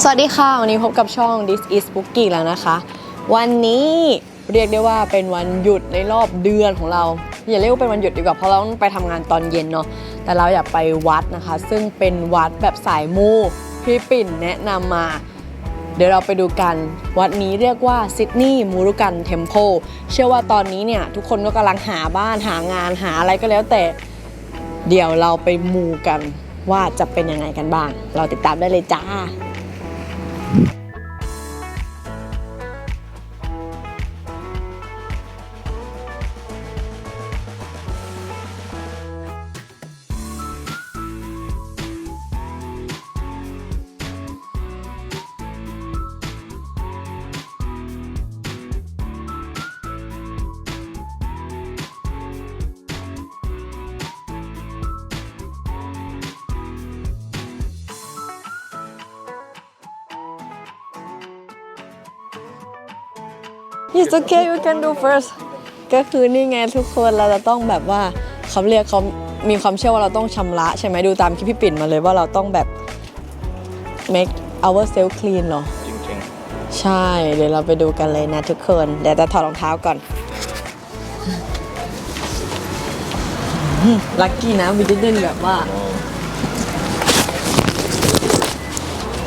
สวัสดีค่ะ วันนี้พบกับช่อง This is Spooky แล้วนะคะ วันนี้เรียกได้ว่าเป็นวันหยุดในรอบเดือนของเรา อย่าเรียกว่าเป็นวันหยุดดีกว่าเพราะเราต้องไปทำงานตอนเย็นเนาะแต่เราอยากไปวัดนะคะ ซึ่งเป็นวัดแบบสายมูพี่ปิ่นแนะนำมา เดี๋ยวเราไปดูกัน วัดนี้เรียกว่าซิดนีย์มูรุกันเทมเพลเชื่อว่าตอนนี้เนี่ยทุกคนก็กำลังหาบ้านหางานหาอะไรก็แล้วแต่ เดี๋ยวเราไปมูกันว่าจะเป็นยังไงกันบ้าง เราติดตามได้เลยจ้า Thank you. It's okay you can do first ก็คือนี่ไงทุกคนเราจะต้องแบบว่าเขาเรียกเขามีความเชื่อว่าเราต้องชำระใช่ไหมดูตามคลิปพี่ปิ่นมาเลยว่าเราต้องแบบ make ourself clean เหรอจริงใช่ เดี๋ยวเราไปดูกันเลยนะทุกคน เดี๋ยวจะถอดรองเท้าก่อนลัคกี้นะวิดเดนแบบว่า ๆ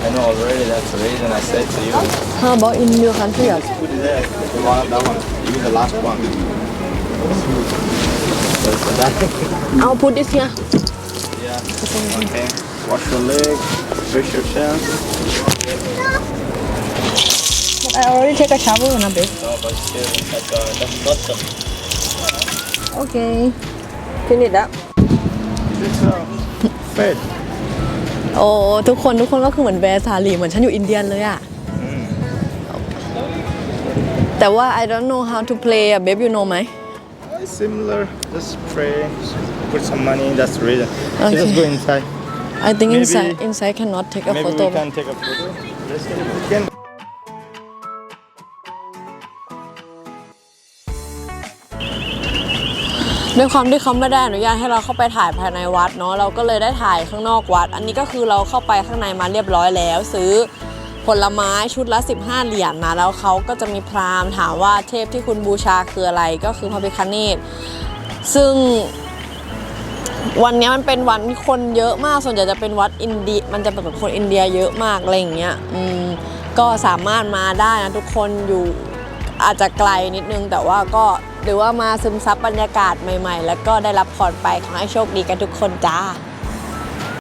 I know already, that's the reason I said to you. How about in your country? You just put it there. The one, that one. Even the last one. For that. I'll put this here. Yeah. Okay. Wash your leg, brush your chest. I already take a shower and a bit. No, but still, that's uh, that's awesome. Okay. Clean it up. Is this uh, fed? โอ้ทุกคนทุกคนก็คือเหมือนแวร์ซาลีเหมือนฉันอยู่อินเดียเลยอะแต่ว่า I don't know how to play อะเบฟ you know ไหม It's similar just pray put some money that's the reason so Okay. just go inside I think Maybe- inside inside cannot take a maybe photo we can take a photo Let's take a- we can ด้วยความที่เขาไม่ได้อนุญาตให้เราเข้าไปถ่ายภายในวัดเนาะเราก็เลยได้ถ่ายข้างนอกวัด อันนี้ก็คือเราเข้าไปข้างในมาเรียบร้อยแล้ว ซื้อผลไม้ชุดละ 15 เหรียญนะแล้วเขาก็จะมีพราหมณ์ถามว่าเทพที่คุณบูชาคืออะไรก็คือพระพิฆเนศซึ่งวันนี้มันเป็นวันมีคนเยอะมากส่วนใหญ่จะเป็นวัดอินเดียมันจะเป็นแบบคนอินเดียเยอะมากอะไรอย่างเงี้ยอืมก็สามารถมาได้นะทุกคนอยู่อาจจะไกลนิดนึงแต่ว่าก็ หรือว่ามาซึมซับบรรยากาศใหม่ ๆ แล้วก็ได้รับพรไปขอให้โชคดีกันทุกคนจ้า